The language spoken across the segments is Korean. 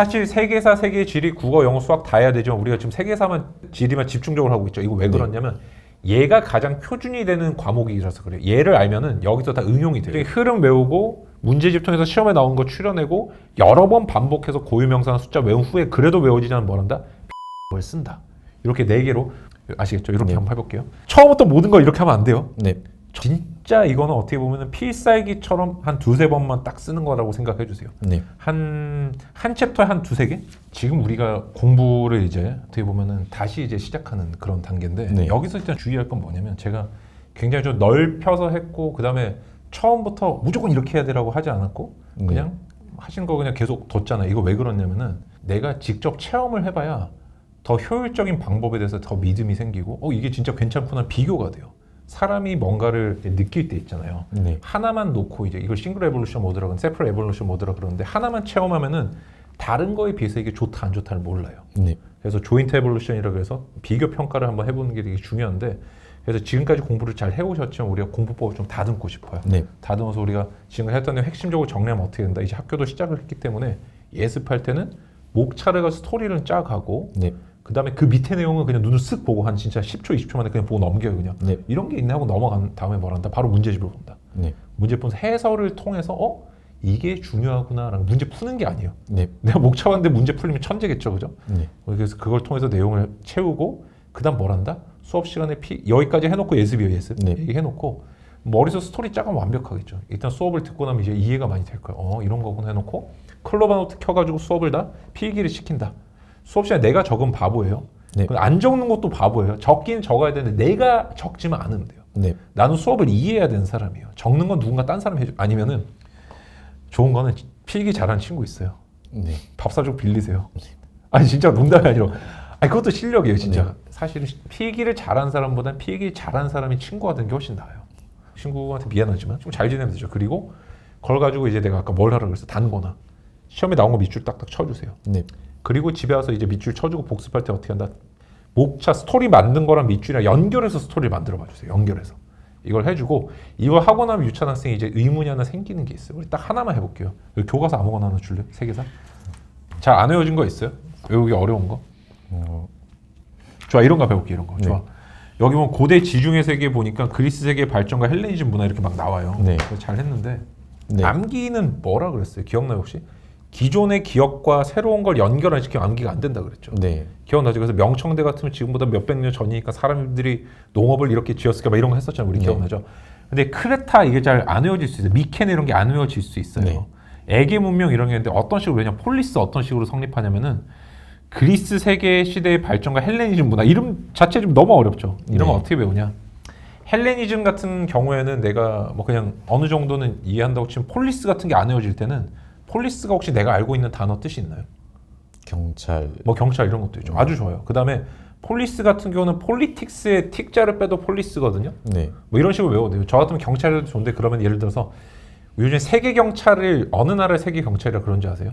사실 세계사, 세계 지리, 국어, 영어, 수학 다 해야 되지만 우리가 지금 세계사만 지리만 집중적으로 하고 있죠. 이거 왜 네. 그러냐면 얘가 가장 표준이 되는 과목이라서 그래요. 얘를 알면은 여기서 다 응용이 돼요. 흐름 외우고 문제집 통해서 시험에 나온 거 추려내고 여러 번 반복해서 고유명사나 숫자 외운 후에 그래도 외워지지 않으면 뭐란다? 뭘 쓴다. 이렇게 네 개로 아시겠죠? 이렇게 네. 한번 해볼게요. 처음부터 모든 걸 이렇게 하면 안 돼요. 네. 진짜 이거는 어떻게 보면 필살기처럼 한 두세 번만 딱 쓰는 거라고 생각해 주세요. 네. 한, 한 챕터에 한 두세 개? 지금 우리가 공부를 이제 어떻게 보면은 다시 이제 시작하는 그런 단계인데 네. 여기서 일단 주의할 건 뭐냐면 제가 굉장히 좀 넓혀서 했고 그 다음에 처음부터 무조건 이렇게 해야 되라고 하지 않았고 네. 그냥 하신 거 그냥 계속 뒀잖아요. 이거 왜 그러냐면은 내가 직접 체험을 해봐야 더 효율적인 방법에 대해서 더 믿음이 생기고 어 이게 진짜 괜찮구나 비교가 돼요. 사람이 뭔가를 느낄 때 있잖아요. 네. 하나만 놓고 이제 이걸 싱글 에볼루션 모드라 그러는 세퍼 에볼루션 모드라 그러는데 하나만 체험하면은 다른 거에 비해서 이게 좋다 안 좋다를 몰라요. 네. 그래서 조인트 에볼루션이라고 해서 비교 평가를 한번 해보는 게 되게 중요한데 그래서 지금까지 공부를 잘 해오셨지만 우리가 공부법을 좀 다듬고 싶어요. 네. 다듬어서 우리가 지금 했던 내 핵심적으로 정리하면 어떻게 된다. 이제 학교도 시작을 했기 때문에 예습할 때는 목차를 가서 스토리를 쫙 하고 네. 그 다음에 그 밑에 내용은 그냥 눈을 쓱 보고 한 진짜 10초, 20초 만에 그냥 보고 넘겨요 그냥. 네. 이런 게 있네 하고 넘어간 다음에 뭘 한다. 바로 문제집을 본다. 네. 문제 보면서 해설을 통해서 어 이게 중요하구나라는 문제 푸는 게 아니에요. 네. 내가 목차 봤는데 문제 풀리면 천재겠죠, 그죠? 네. 그래서 그걸 통해서 내용을 채우고 그다음 뭘 한다? 수업 시간에 피 여기까지 해놓고 예습이에요, 예습. 네. 얘기해놓고 머릿속 스토리 짜면 완벽하겠죠. 일단 수업을 듣고 나면 이제 이해가 많이 될 거예요. 어 이런 거구나 해놓고 클로바 노트 켜가지고 수업을 다 필기를 시킨다. 수업 시간에 내가 적은 바보예요. 네. 안 적는 것도 바보예요. 적긴 적어야 되는데 내가 적지만 않으면 돼요. 네. 나는 수업을 이해해야 되는 사람이에요. 적는 건 누군가 딴 사람이 해줘. 아니면은 좋은 거는 필기 잘하는 친구 있어요. 네. 밥 사주고 빌리세요. 아니 진짜 농담이 아니라. 아니 그것도 실력이에요 진짜. 네. 사실은 필기를 잘한 사람보단 필기 잘한 사람이 친구가 되는 게 훨씬 나아요. 친구한테 미안하지만 좀 잘 지내면 되죠. 그리고 그걸 가지고 이제 내가 아까 뭘 하라 그랬어? 단거나 시험에 나온 거 밑줄 딱딱 쳐주세요. 네. 그리고 집에 와서 이제 밑줄 쳐주고 복습할 때 어떻게 한다? 목차 스토리 만든 거랑 밑줄이랑 연결해서 스토리를 만들어 봐 주세요. 연결해서. 이걸 해주고 이걸 하고 나면 유치원 학생이 이제 의문이 하나 생기는 게 있어요. 우리 딱 하나만 해볼게요. 교과서 아무거나 하나 줄래? 세계사? 잘 안 외워진 거 있어요? 외우기 어려운 거? 어, 좋아 이런 거 배울게 이런 거. 네. 좋아. 여기 보면 고대 지중해 세계 보니까 그리스 세계 발전과 헬레니즘 문화 이렇게 막 나와요. 네. 잘 했는데 네. 암기는 뭐라 그랬어요? 기억나요 혹시? 기존의 기억과 새로운 걸 연결 안 시키면 암기가 안 된다 그랬죠. 네. 기억나죠? 그래서 명청대 같으면 지금보다 몇백 년 전이니까 사람들이 농업을 이렇게 지었을까 막 이런 거 했었잖아요. 우리 네. 기억나죠? 근데 크레타 이게 잘 안 외워질 수 있어요. 미케네 이런 게 안 외워질 수 있어요. 네. 에게 문명 이런 게 있는데 어떤 식으로 왜냐 폴리스 어떤 식으로 성립하냐면은 그리스 세계 시대의 발전과 헬레니즘 문화 이름 자체 좀 너무 어렵죠. 이런 거 네. 어떻게 배우냐? 헬레니즘 같은 경우에는 내가 뭐 그냥 어느 정도는 이해한다고 치면 폴리스 같은 게 안 외워질 때는 폴리스가 혹시 내가 알고 있는 단어 뜻이 있나요? 경찰. 뭐 경찰 이런 것도 있죠. 아주 좋아요. 그 다음에 폴리스 같은 경우는 폴리틱스의 틱자를 빼도 폴리스거든요. 네. 뭐 이런 식으로 외워도 돼요. 저 같으면 경찰도 좋은데 그러면 예를 들어서 요즘에 세계 경찰을 어느 나라의 세계 경찰이라 그런지 아세요?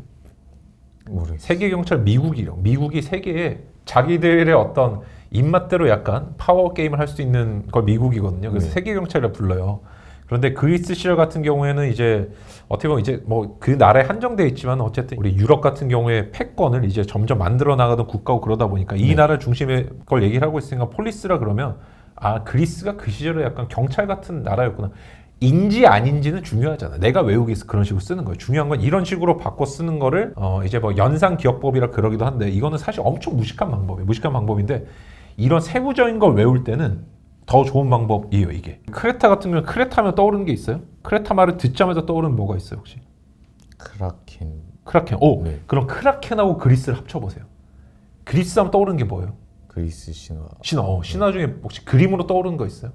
모르겠어요. 세계 경찰 미국이요. 미국이 세계에 자기들의 어떤 입맛대로 약간 파워 게임을 할 수 있는 걸 미국이거든요. 그래서 네. 세계 경찰이라 불러요. 그런데 그리스 시절 같은 경우에는 이제 어떻게 보면 이제 뭐 그 나라에 한정돼 있지만 어쨌든 우리 유럽 같은 경우에 패권을 이제 점점 만들어 나가던 국가고 그러다 보니까 이 네. 나라 중심의 걸 얘기를 하고 있으니까 폴리스라 그러면 아 그리스가 그 시절에 약간 경찰 같은 나라였구나. 인지 아닌지는 중요하잖아. 내가 외우기 위해서 그런 식으로 쓰는 거예요. 중요한 건 이런 식으로 바꿔 쓰는 거를 어 이제 뭐 연상 기억법이라 그러기도 한데 이거는 사실 엄청 무식한 방법이에요. 무식한 방법인데 이런 세부적인 걸 외울 때는 더 좋은 방법이에요, 이게. 크레타 같은 경우는 크레타면 떠오르는 게 있어요? 크레타 말을 듣자마자 떠오르는 뭐가 있어요, 혹시? 크라켄. 크라켄. 오, 네. 그럼 크라켄하고 그리스를 합쳐보세요. 그리스 하면 떠오르는 게 뭐예요? 그리스 신화. 신화. 어, 신화 중에 혹시 그림으로 떠오르는 거 있어요?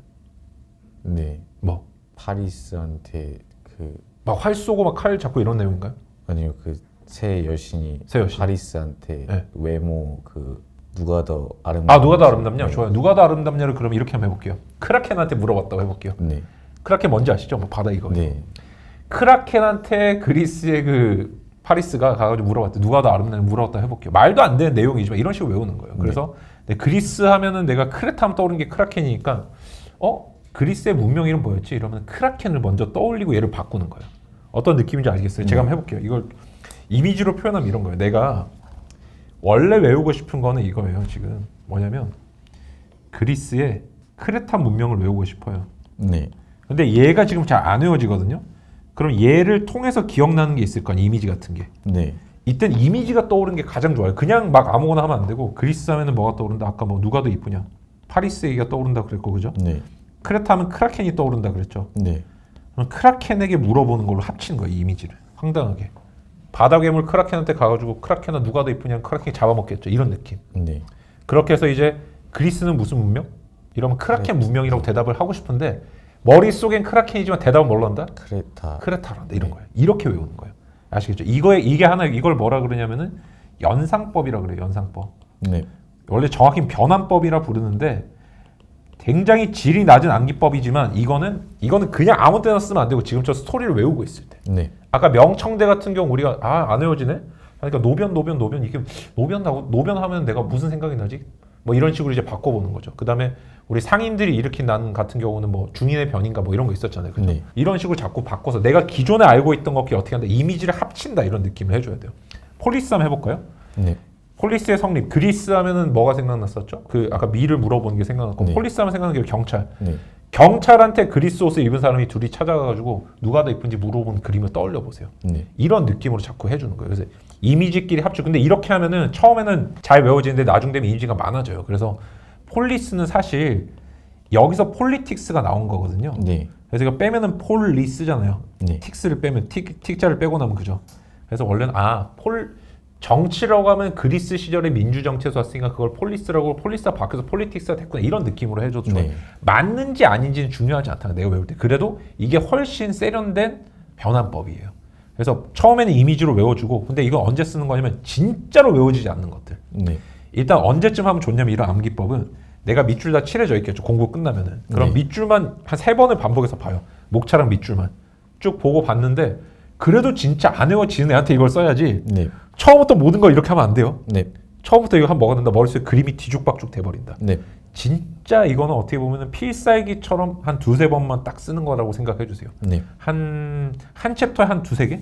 네. 뭐? 파리스한테 그 막 활 쏘고 막 칼 잡고 이런 내용인가요? 아니요 그 새 여신이 새 여신. 파리스한테 네. 외모 그 누가 더 아름다워? 아, 누가 더 아름답냐? 네. 좋아요. 누가 더 아름답냐를 그럼 이렇게 한번 해볼게요. 크라켄한테 물어봤다고 해볼게요. 네. 크라켄 뭔지 아시죠? 뭐 바다 이거. 네. 크라켄한테 그리스의 그 파리스가 가가지고 물어봤대. 누가 더 아름다냐 물어봤다 해볼게요. 말도 안 되는 내용이지만 이런 식으로 외우는 거예요. 그래서 네, 그리스 하면은 내가 크레타 하면 떠오르는 게 크라켄이니까 어? 그리스의 문명 이름 뭐였지? 이러면 크라켄을 먼저 떠올리고 얘를 바꾸는 거예요. 어떤 느낌인지 알겠어요? 제가 한번 해볼게요. 이걸 이미지로 표현하면 이런 거예요. 내가 원래 외우고 싶은 거는 이거예요. 지금 뭐냐면 그리스의 크레타 문명을 외우고 싶어요. 네. 근데 얘가 지금 잘 안 외워지거든요. 그럼 얘를 통해서 기억나는 게 있을 거 아니에요. 이미지 같은 게. 네. 이땐 이미지가 떠오르는 게 가장 좋아요. 그냥 막 아무거나 하면 안 되고 그리스 하면은 뭐가 떠오른다? 아까 뭐 누가 더 이쁘냐? 파리스 얘기가 떠오른다 그랬고 그죠? 네. 크레타 하면 크라켄이 떠오른다 그랬죠. 네. 그럼 크라켄에게 물어보는 걸로 합치는 거예요. 이 이미지를 황당하게. 바다 괴물 크라켄한테 가가지고 크라켄아 누가 더 이쁘냐? 크라켄이 잡아먹겠죠. 이런 느낌. 네. 그렇게 해서 이제 그리스는 무슨 문명? 이러면 크라켄 문명이라고 대답을 하고 싶은데 머릿속엔 크라켄이지만 대답은 뭘로 한다? 크레타. 크레타로 한다 이런 거예요. 이렇게 외우는 거예요. 아시겠죠? 이거에 이게 하나 이걸 뭐라 그러냐면은 연상법이라 그래요. 연상법. 네. 원래 정확히 변환법이라 부르는데 굉장히 질이 낮은 암기법이지만 이거는 이거는 그냥 아무 때나 쓰면 안 되고 지금 저 스토리를 외우고 있을 때 네. 아까 명청대 같은 경우 우리가 아 안 외워지네 그러니까 노변 노변 노변 이게 노변 하고 노변 하면 내가 무슨 생각이 나지 뭐 이런 식으로 이제 바꿔보는 거죠 그 다음에 우리 상인들이 일으킨 난 같은 경우는 뭐 중인의 변인가 뭐 이런 거 있었잖아요 그죠? 네. 이런 식으로 자꾸 바꿔서 내가 기존에 알고 있던 것끼리 어떻게 한다 이미지를 합친다 이런 느낌을 해줘야 돼요 폴리스 한번 해볼까요? 네. 폴리스의 성립 그리스 하면은 뭐가 생각났었죠? 그 아까 미를 물어보는 게 생각났고 네. 폴리스 하면 생각나는 게 경찰 네. 경찰한테 그리스 옷을 입은 사람이 둘이 찾아가가지고 누가 더 이쁜지 물어본 그림을 떠올려 보세요. 네. 이런 느낌으로 자꾸 해주는 거예요. 그래서 이미지끼리 합주. 근데 이렇게 하면은 처음에는 잘 외워지는데 나중 되면 이미지가 많아져요. 그래서 폴리스는 사실 여기서 폴리틱스가 나온 거거든요. 네. 그래서 이거 빼면은 폴리스잖아요. 네. 틱스를 빼면 틱 틱자를 빼고 나면 그죠. 그래서 원래는 아 폴 정치라고 하면 그리스 시절의 민주 정치에서 왔으니까 그걸 폴리스라고 폴리스가 바뀌어서 폴리틱스가 됐구나 이런 느낌으로 해줘도 좋아요. 네. 맞는지 아닌지는 중요하지 않다. 내가 외울 때. 그래도 이게 훨씬 세련된 변환법이에요. 그래서 처음에는 이미지로 외워주고 근데 이건 언제 쓰는 거냐면 진짜로 외워지지 않는 것들. 네. 일단 언제쯤 하면 좋냐면 이런 암기법은 내가 밑줄 다 칠해져 있겠죠. 공부 끝나면은. 그럼 네. 밑줄만 한 세 번을 반복해서 봐요. 목차랑 밑줄만. 쭉 보고 봤는데 그래도 진짜 안 외워지는 애한테 이걸 써야지. 네. 처음부터 모든 걸 이렇게 하면 안 돼요. 네. 처음부터 이거 한 뭐가 된다. 머릿속에 그림이 뒤죽박죽 돼버린다. 네. 진짜 이거는 어떻게 보면 필살기처럼 한 두세 번만 딱 쓰는 거라고 생각해 주세요. 네. 한, 한 챕터에 한 두세 개?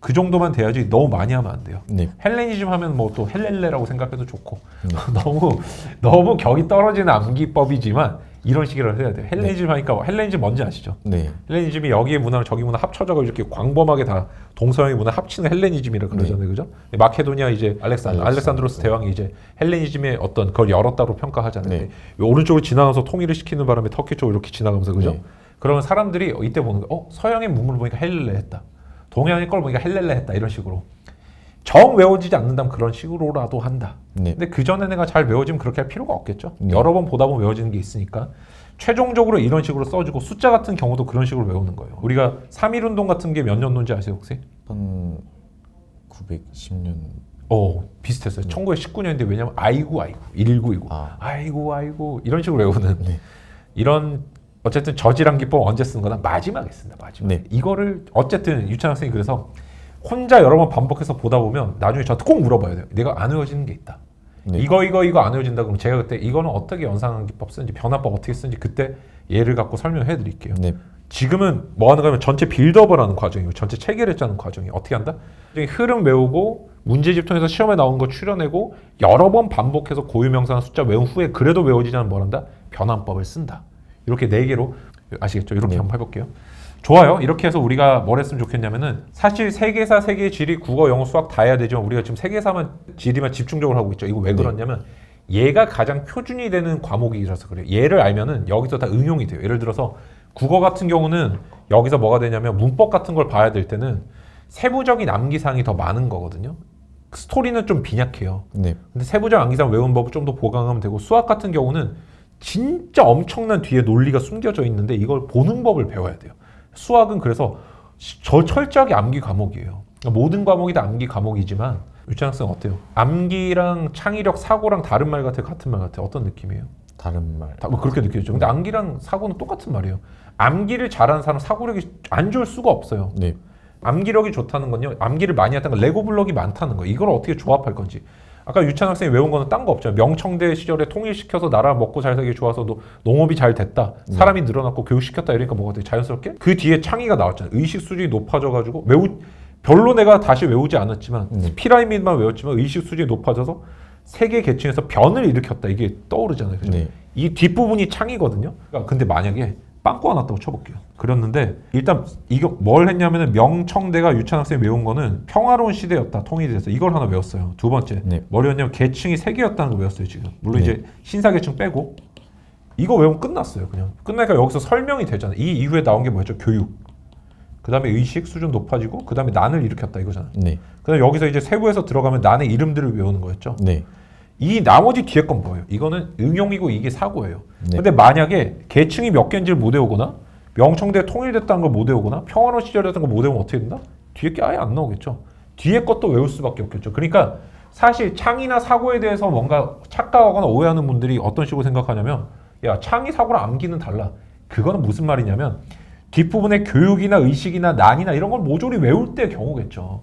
그 정도만 돼야지 너무 많이 하면 안 돼요. 네. 헬레니즘 하면 뭐 또 헬렐레라고 생각해도 좋고 너무 너무 격이 떨어지는 암기법이지만 이런 식으로 해야 돼요. 헬레니즘 하니까 헬레니즘 뭔지 아시죠? 네. 헬레니즘이 여기의 문화랑 저기 문화 합쳐져가 이렇게 광범하게 다 동서양의 문화 합치는 헬레니즘이라 그러잖아요, 그죠? 마케도니아 이제 알렉산드, 알렉산드로스. 알렉산드로스 대왕이 이제 헬레니즘의 어떤 그걸 열었다고 평가하잖아요. 네. 오른쪽으로 지나가서 통일을 시키는 바람에 터키 쪽으로 이렇게 지나가면서 그죠? 네. 그러면 사람들이 이때 보는 거, 어 서양의 문물을 보니까 헬렐레 했다. 동양의 걸 보니까 헬렐레 했다 이런 식으로 정 외워지지 않는다면 그런 식으로라도 한다. 네. 근데 그 전에 내가 잘 외워지면 그렇게 할 필요가 없겠죠. 네. 여러 번 보다 보면 외워지는 게 있으니까 최종적으로 이런 식으로 써주고 숫자 같은 경우도 그런 식으로 외우는 거예요. 우리가 3.1 운동 같은 게 몇 년도인지 아세요 혹시? 1910년. 어 비슷했어요. 1919년인데 왜냐면 아이고 아이고 1919 아. 아이고 아이고 이런 식으로 외우는 네. 이런 어쨌든 저지랑 기법 언제 쓰는 거나 마지막에 쓴다 마지막. 네. 이거를 어쨌든 유찬 학생이 그래서 혼자 여러 번 반복해서 보다 보면 나중에 저한테 꼭 물어봐야 돼요. 내가 안 외워지는 게 있다. 네. 이거 이거 이거 안 외워진다 그러면 제가 그때 이거는 어떻게 연상기법 쓰는지 변화법 어떻게 쓰는지 그때 예를 갖고 설명해 드릴게요. 네. 지금은 뭐 하는 거냐면 전체 빌드업을 하는 과정이고 전체 체계를 짜는 과정이 어떻게 한다? 흐름 외우고 문제집 통해서 시험에 나오는 거 추려내고 여러 번 반복해서 고유명사나 숫자 외운 후에 그래도 외워지지 않으면 뭐 한다? 변환법을 쓴다. 이렇게 네 개로 아시겠죠? 이렇게 네. 한번 해볼게요. 좋아요. 이렇게 해서 우리가 뭘 했으면 좋겠냐면은 사실 세계사, 세계 지리, 국어, 영어, 수학 다 해야 되지만 우리가 지금 세계사만 지리만 집중적으로 하고 있죠. 이거 왜 네. 그러냐면 얘가 가장 표준이 되는 과목이라서 그래요. 얘를 알면은 여기서 다 응용이 돼요. 예를 들어서 국어 같은 경우는 여기서 뭐가 되냐면 문법 같은 걸 봐야 될 때는 세부적인 암기사항이 더 많은 거거든요. 스토리는 좀 빈약해요. 네. 근데 세부적 암기사항 외운 법을 좀 더 보강하면 되고 수학 같은 경우는 진짜 엄청난 뒤에 논리가 숨겨져 있는데 이걸 보는 법을 배워야 돼요. 수학은 그래서 시- 저 철저하게 암기 과목이에요. 그러니까 모든 과목이 다 암기 과목이지만 유찬 학생 어때요? 암기랑 창의력, 사고랑 다른 말 같아요? 같은 말 같아요? 어떤 느낌이에요? 다른 말. 다 뭐 그렇게 느껴지죠. 근데 암기랑 사고는 똑같은 말이에요. 암기를 잘하는 사람 사고력이 안 좋을 수가 없어요. 네. 암기력이 좋다는 건요. 암기를 많이 했다는 건 레고 블럭이 많다는 거. 이걸 어떻게 조합할 건지. 아까 유찬 학생이 외운 거는 딴 거 없잖아요. 명청대 시절에 통일시켜서 나라 먹고 잘 살기 좋아서 노- 농업이 잘 됐다. 사람이 늘어났고 교육시켰다 이러니까 뭐가 돼? 자연스럽게 그 뒤에 창의가 나왔잖아요. 의식 수준이 높아져 가지고 매우 별로 내가 다시 외우지 않았지만 네. 피라미드만 외웠지만 의식 수준이 높아져서 세계 계층에서 변을 일으켰다 이게 떠오르잖아요. 그죠? 네. 이 뒷부분이 창이거든요. 그러니까 근데 만약에 빵꾸가 났다고 쳐볼게요. 그렸는데 일단 이거 뭘 했냐면은 명청대가 유치원 학생이 외운 거는 평화로운 시대였다 통일이 돼서 이걸 하나 외웠어요. 두 번째 네. 뭐였냐면 계층이 세 개였다는 거 외웠어요 지금. 물론 네. 이제 신사 계층 빼고 이거 외우면 끝났어요 그냥. 끝나니까 여기서 설명이 되잖아요. 이 이후에 나온 게 뭐였죠? 교육. 그 다음에 의식 수준 높아지고 그 다음에 난을 일으켰다 이거잖아요. 네. 그다음 여기서 이제 세부에서 들어가면 난의 이름들을 외우는 거였죠. 네. 이 나머지 뒤에 건 뭐예요? 이거는 응용이고 이게 사고예요. 네. 근데 만약에 계층이 몇 개인지를 못 외우거나 명청대 통일됐다는 걸 못 외우거나 평화로운 시절이었던 걸 못 외우면 어떻게 된다? 뒤에 게 아예 안 나오겠죠. 뒤에 것도 외울 수밖에 없겠죠. 그러니까 사실 창이나 사고에 대해서 뭔가 착각하거나 오해하는 분들이 어떤 식으로 생각하냐면 야 창이 사고랑 암기는 달라. 그거는 무슨 말이냐면 뒷부분에 교육이나 의식이나 난이나 이런 걸 모조리 외울 때 경우겠죠.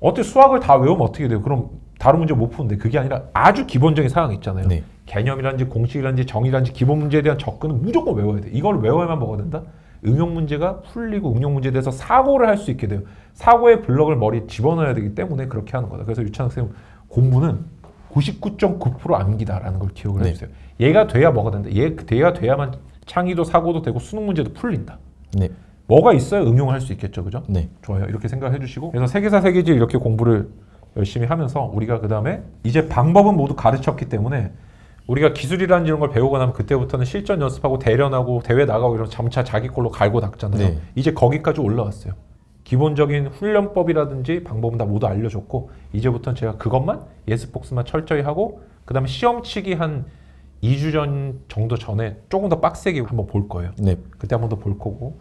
어떻게 수학을 다 외우면 어떻게 돼요? 그럼 다른 문제 못 푸는데 그게 아니라 아주 기본적인 사항 있잖아요. 네. 개념이란지 공식이란지 정의란지 기본 문제에 대한 접근은 무조건 외워야 돼. 이걸 외워야만 뭐가 된다? 응용 문제가 풀리고 응용 문제에 대해서 사고를 할 수 있게 돼요. 사고의 블럭을 머리에 집어넣어야 되기 때문에 그렇게 하는 거다. 그래서 유치원 학생 공부는 99.9% 암기다라는 걸 기억을 네. 해주세요. 얘가 돼야 뭐가 된다. 얘 얘가 돼야만 창의도 사고도 되고 수능 문제도 풀린다. 네. 뭐가 있어야 응용할 수 있겠죠, 그죠? 네. 좋아요. 이렇게 생각해 주시고 그래서 세계사 세계지 이렇게 공부를 열심히 하면서 우리가 그 다음에 이제 방법은 모두 가르쳤기 때문에 우리가 기술이라는 이런 걸 배우고 나면 그때부터는 실전 연습하고 대련하고 대회 나가고 이런 점차 자기 걸로 갈고 닦잖아요. 네. 이제 거기까지 올라왔어요. 기본적인 훈련법이라든지 방법은 다 모두 알려줬고 이제부터는 제가 그것만 예습 복습만 철저히 하고 그 다음에 시험 치기 한 2주 전 정도 전에 조금 더 빡세게 한번 볼 거예요. 네. 그때 한번 더 볼 거고